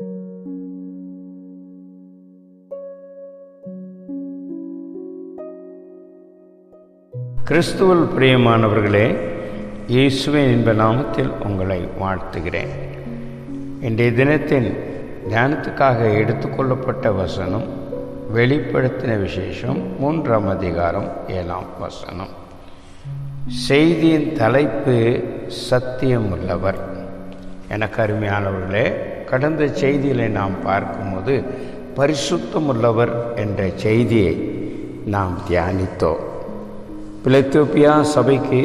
கிறிஸ்துவல் பிரியமானவர்களே இயேசுவின் என்ப நாமத்தில் உங்களை வாழ்த்துகிறேன். இன்றைய தினத்தின் தியானத்துக்காக எடுத்துக்கொள்ளப்பட்ட வசனம் வெளிப்படுத்தின விசேஷம் மூன்றாம் அதிகாரம் ஏழாம் வசனம். செய்தியின் தலைப்பு சத்தியமுள்ளவர் எனக்கு அருமையானவர்களே கடந்த செய்தியில் நாம் பார்க்கும்போது பரிசுத்தமுள்ளவர் என்ற செய்தியை நாம் தியானித்தோம். பிளத்தோப்பியா சபைக்கு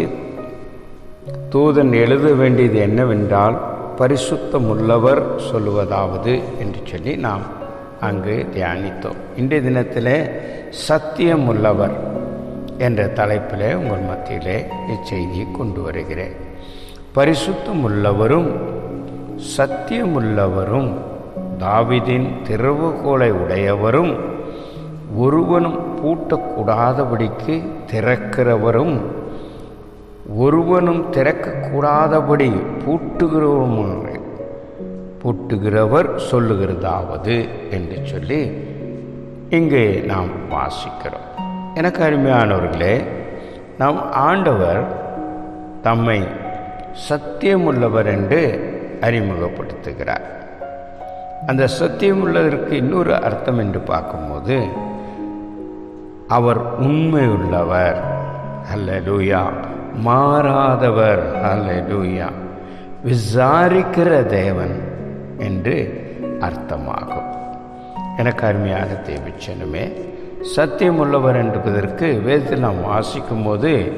தூதன் எழுத வேண்டியது என்னவென்றால் பரிசுத்தமுள்ளவர் சொல்லுவதாவது என்று சொல்லி நாம் அங்கு தியானித்தோம். இன்றைய தினத்திலே சத்தியமுள்ளவர் என்ற தலைப்பில் உங்கள் மத்தியிலே இச்செய்தியை கொண்டு வருகிறேன். பரிசுத்தமுள்ளவரும் சத்தியமுள்ளவரும் தாவிதின் திறவுகோலை உடையவரும் ஒருவனும் பூட்டக்கூடாதபடிக்கு திறக்கிறவரும் ஒருவனும் திறக்கக்கூடாதபடி பூட்டுகிறவருமான பூட்டுகிறவர் சொல்லுகிறதாவது என்று சொல்லி இங்கே நாம் வாசிக்கிறோம். எனக்கு அருமையானவர்களே நம் ஆண்டவர் தம்மை சத்தியமுள்ளவர் என்று அறிமுகப்படுத்துகிறார். அந்த சத்தியம் உள்ளதற்கு இன்னொரு அர்த்தம் என்று பார்க்கும்போது அவர் உண்மையுள்ளவர். அல்லூயா மாறாதவர். அல்ல லூயா விசாரிக்கிற தேவன் என்று அர்த்தமாகும். எனக்கு அருமையான தேவைச்சேன்னுமே சத்தியம் உள்ளவர் என்பதற்கு வேதத்தில் நாம் வாசிக்கும் போது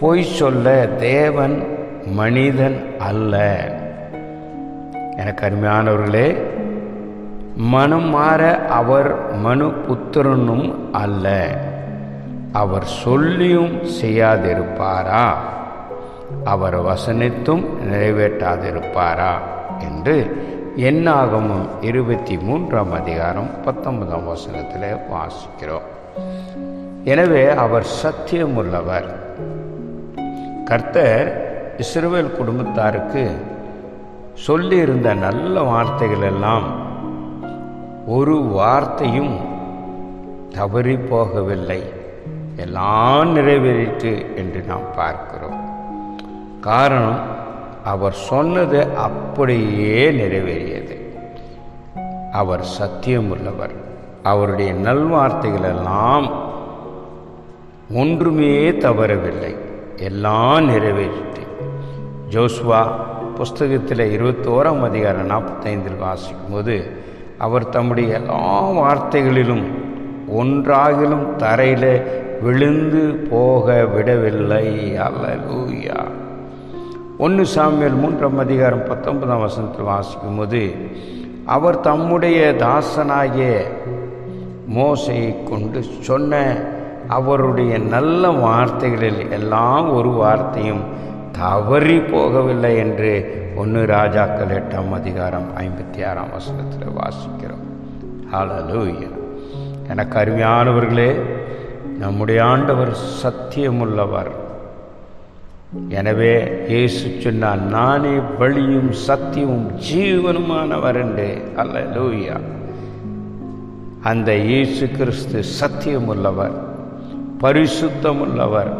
பொய் சொல்ல தேவன் மனிதன் அல்ல. எனக்கு அருமையானவர்களே மனம் மாற அவர் மனு புத்திரனும் அல்ல. அவர் சொல்லியும் செய்யாதிருப்பாரா? அவர் வசனித்தும் நிறைவேற்றாதிருப்பாரா? என்று என்னாகமும் இருபத்தி மூன்றாம் அதிகாரம் பத்தொன்பதாம் வசனத்தில் வாசிக்கிறோம். எனவே அவர் சத்தியமுள்ளவர். கர்த்தர் இஸ்ரவேல் குடும்பத்தாருக்கு சொல்லியிருந்த நல்ல வார்த்தைகள் எல்லாம் ஒரு வார்த்தையும் தவறி போகவில்லை. எல்லாம் நிறைவேறிட்டு என்று நாம் பார்க்கிறோம். காரணம் அவர் சொன்னது அப்படியே நிறைவேறியது. அவர் சத்தியமுள்ளவர். அவருடைய நல்வார்த்தைகள் எல்லாம் ஒன்றுமே தவறவில்லை. எல்லாம் நிறைவேறிட்டு ஜோஸ்வா புஸ்தகத்தில் இருபத்தோராம் அதிகாரம் நாற்பத்தைந்தில் வாசிக்கும் போது அவர் தம்முடைய எல்லா வார்த்தைகளிலும் ஒன்றாகிலும் தரையில் விழுந்து போக விடவில்லை. அல்லூயா ஒன்று சாமியல் மூன்றாம் அதிகாரம் பத்தொன்பதாம் வசனத்தில் வாசிக்கும் போது அவர் தம்முடைய தாசனாகிய மோசையை கொண்டு சொன்ன அவருடைய நல்ல வார்த்தைகளில் எல்லாம் ஒரு வார்த்தையும் தவறி போகவில்லை என்று ஒன்று ராஜாக்கள் எட்டாம் அதிகாரம் ஐம்பத்தி ஆறாம் வசனத்தில் வாசிக்கிறோம். ஹலலூயா எனக்கு அருமையானவர்களே நம்முடைய ஆண்டவர் சத்தியமுள்ளவர். எனவே இயேசு சொன்னார் நானே வழியும் சத்தியமும் ஜீவனுமானவர் என்று. அல்லூயா அந்த இயேசு கிறிஸ்து சத்தியமுள்ளவர் பரிசுத்தமுள்ளவர்.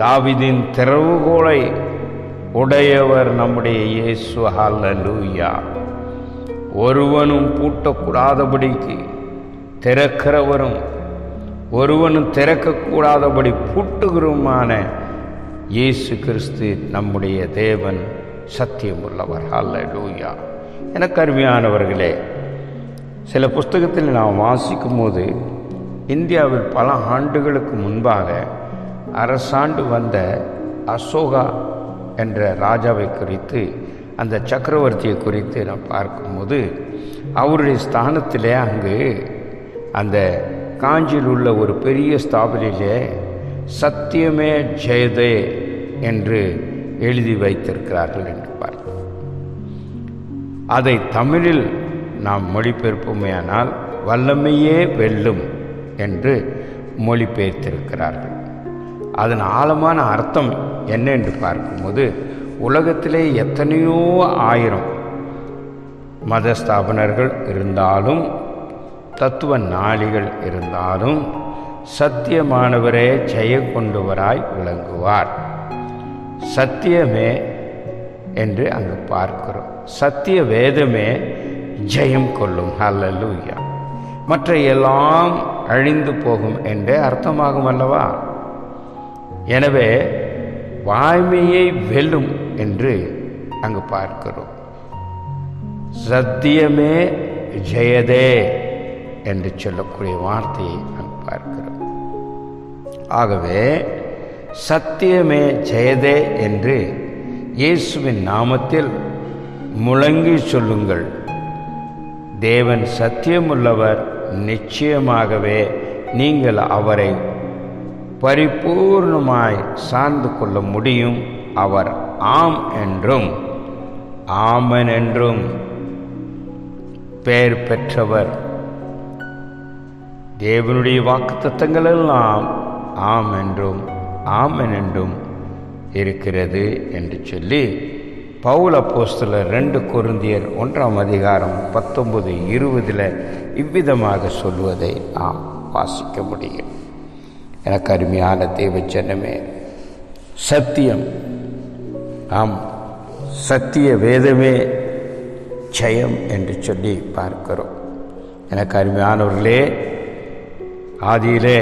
தாவிதின் திறவுகோலை உடையவர் நம்முடைய இயேசு. ஹல்லூயா ஒருவனும் பூட்டக்கூடாதபடிக்கு திறக்கிறவரும் ஒருவனும் திறக்கக்கூடாதபடி பூட்டுகிறவுமான இயேசு கிறிஸ்து நம்முடைய தேவன் சத்தியமுள்ளவர். ஹல்லூயா எனக்கு அருமையானவர்களே சில புஸ்தகத்தில் நாம் வாசிக்கும் போது இந்தியாவில் பல ஆண்டுகளுக்கு முன்பாக அரசாண்டு வந்த அசோகா என்ற ராஜாவை குறித்து அந்த சக்கரவர்த்தியை குறித்து நான் பார்க்கும்போது அவருடைய ஸ்தானத்திலே அங்கு அந்த காஞ்சியில் உள்ள ஒரு பெரிய ஸ்தாபனிலே சத்தியமே ஜெயதே என்று எழுதி வைத்திருக்கிறார்கள் என்று பார்த்தோம் அதை தமிழில் நாம் மொழிபெயர்ப்போமேயானால் வல்லமையே வெல்லும் என்று மொழிபெயர்த்திருக்கிறார்கள். அதன் ஆழமான அர்த்தம் என்ன என்று பார்க்கும்போது உலகத்திலே எத்தனையோ ஆயிரம் மத ஸ்தாபனர்கள் இருந்தாலும் தத்துவ நாளிகள் இருந்தாலும் சத்தியமானவரே ஜெய கொண்டவராய் விளங்குவார். சத்தியமே என்று அங்கு பார்க்கிறோம். சத்திய வேதமே ஜெயம் கொள்ளும். ஹல்லலூயா மற்ற எல்லாம் அழிந்து போகும் என்றே அர்த்தமாகும் அல்லவா? எனவே வாய்மையை வெல்லும் என்று அங்கு பார்க்கிறோம். சத்தியமே ஜெயதே என்று சொல்லக்கூடிய வார்த்தையை அங்கு பார்க்கிறோம். ஆகவே சத்தியமே ஜெயதே என்று இயேசுவின் நாமத்தில் முழங்கி சொல்லுங்கள். தேவன் சத்தியமுள்ளவர் நிச்சயமாகவே நீங்கள் அவரை பரிபூர்ணமாய் சார்ந்து கொள்ள முடியும். அவர் ஆம் என்றும் ஆமன் என்றும் பெயர் பெற்றவர். தேவனுடைய வாக்குத்தத்தங்கள் எல்லாம் ஆம் என்றும் ஆமன் என்றும் இருக்கிறது என்று சொல்லி பவுல அப்போஸ்தலர் ரெண்டு குருந்தியர் ஒன்றாம் அதிகாரம் பத்தொன்பது இருபதில் இவ்விதமாக சொல்வதை நாம் வாசிக்க முடியும். எனக்கு அருமையான தேவச்சனமே சத்தியம். ஆம். சத்திய வேதமே ஜெயம் என்று சொல்லி பார்க்கிறோம். எனக்கு அருமையானவர்களே ஆதியிலே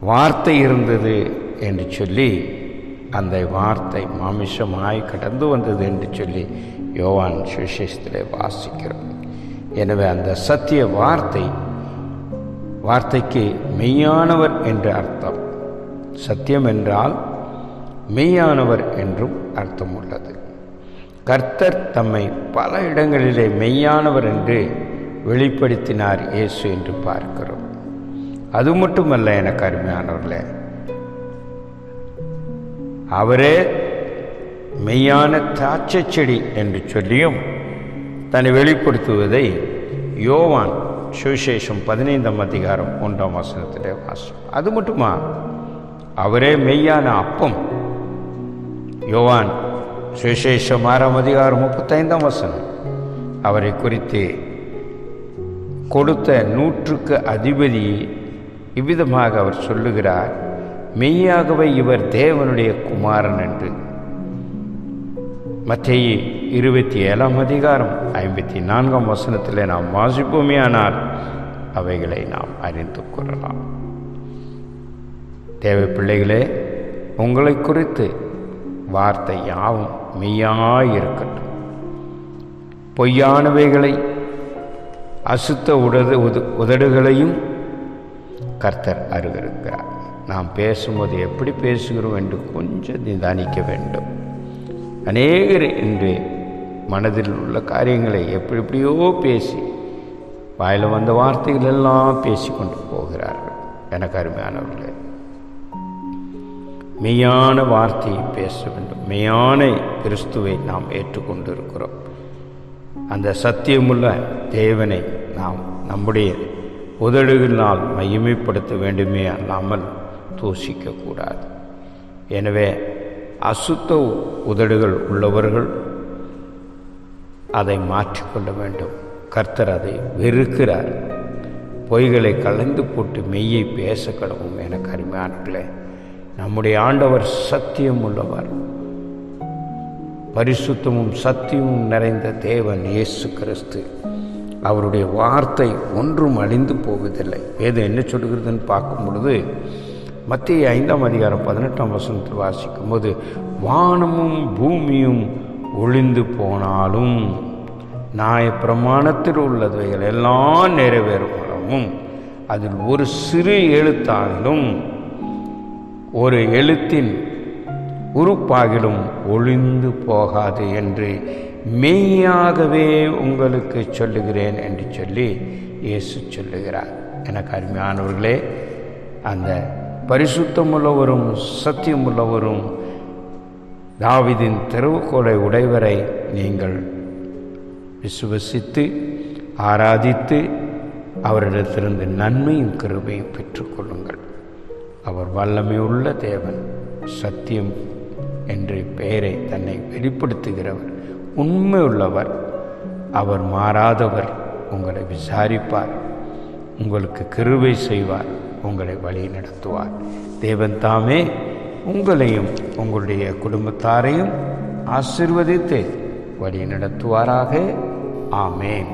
வார்த்தை இருந்தது என்று சொல்லி அந்த வார்த்தை மாமிசமாய் கடந்து வந்தது என்று சொல்லி யோவான் சுசேஷத்தில் வாசிக்கிறோம். எனவே அந்த சத்திய வார்த்தை வார்த்தைக்கு மெய்யானவர் என்று அர்த்தம். சத்தியம் என்றால் மெய்யானவர் என்றும் அர்த்தம் உள்ளது கர்த்தர் தம்மை பல இடங்களிலே மெய்யானவர் என்று வெளிப்படுத்தினார் இயேசு என்று பார்க்கிறோம். அது மட்டுமல்ல எனக்கு அருமையானவர்களே அவரே மெய்யான திராட்சை செடி என்று சொல்லியும் தன்னை வெளிப்படுத்துவதை யோவான் சுவிசேஷம் பதினைந்தாம் அதிகாரம் ஒன்றாம் வசனத்திலே வாசம் அது மட்டுமா? அவரே மெய்யான அப்பம். யோவான் சுவிசேஷம் ஆறாம் அதிகாரம் முப்பத்தைந்தாம் வசனம். அவரை குறித்து கொடுத்த நூற்றுக்கு அதிபதி இவ்விதமாக அவர் சொல்லுகிறார் மெய்யாகவே இவர் தேவனுடைய குமாரன் என்று. மத்திய இருபத்தி ஏழாம் அதிகாரம் ஐம்பத்தி நான்காம் வசனத்தில் நாம் வாசிப்போமேயானால் அவைகளை நாம் அறிந்து கொள்ளலாம். தேவை பிள்ளைகளே உங்களை குறித்து வார்த்தை யாவும் மெய்யாயிருக்கட்டும். பொய்யானவைகளை அசுத்த உடது உத உதடுகளையும் கர்த்தர் அருகிருக்கிறார். நாம் பேசும்போது எப்படி பேசுகிறோம் என்று கொஞ்சம் நிதானிக்க வேண்டும். அநேகர் இன்று மனதில் உள்ள காரியங்களை எப்படி எப்படியோ பேசி வாயில் வந்த வார்த்தைகள் எல்லாம் பேசிக்கொண்டு போகிறார்கள். எனக்கு அருமையானவர்களே மெய்யான வார்த்தையை பேச வேண்டும். மெய்யான கிறிஸ்துவை நாம் ஏற்றுக்கொண்டிருக்கிறோம். அந்த சத்தியமுள்ள தேவனை நாம் நம்முடைய உதடுகளினால் மையமைப்படுத்த வேண்டுமே அல்லாமல் தூசிக்கக்கூடாது எனவே அசுத்த உதடுகள் உள்ளவர்கள் அதை மாற்றிக்கொள்ள வேண்டும். கர்த்தர் அதை வெறுக்கிறார். பொய்களை கலந்து போட்டு மெய்யை பேச கடவும் எனக்கு அருமையானங்களே நம்முடைய ஆண்டவர் சத்தியம் உள்ளவர். பரிசுத்தமும் சத்தியமும் நிறைந்த தேவன் இயேசு கிறிஸ்து. அவருடைய வார்த்தை ஒன்றும் அழிந்து போவதில்லை. வேதம் என்ன சொல்கிறதுன்னு பார்க்கும் பொழுது மத்திய ஐந்தாம் அதிகாரம் பதினெட்டாம் வசனத்தில் வாசிக்கும் போது வானமும் பூமியும் ஒளிந்து போனாலும் நாய பிரமாணத்தில் உள்ளவைகள் எல்லாம் நிறைவேறும். அதில் ஒரு சிறு எழுத்தாகிலும் ஒரு எழுத்தின் உறுப்பாகிலும் ஒளிந்து போகாது என்று மெய்யாகவே உங்களுக்கு சொல்லுகிறேன் என்று சொல்லி இயேசு சொல்லுகிறார். எனக்கு அருமையானவர்களே அந்த பரிசுத்தமுள்ளவரும் சத்தியமுள்ளவரும் தாவிதின் தெருவுகோலை உடைவரை நீங்கள் விசுவசித்து ஆராதித்து அவரிடத்திலிருந்து நன்மையும் கிருபையும் பெற்றுக்கொள்ளுங்கள். அவர் வல்லமை உள்ள தேவன் சத்தியம் என்ற பெயரை தன்னை வெளிப்படுத்துகிறவர் உண்மை உள்ளவர் அவர் மாறாதவர் உங்களை விசாரிப்பார் உங்களுக்கு கிருவை செய்வார். உங்களை வழி நடத்துவார் தேவன் தாமே உங்களையும் உங்களுடைய குடும்பத்தாரையும் ஆசிர்வதித்து வழி நடத்துவாராக ஆமேன்.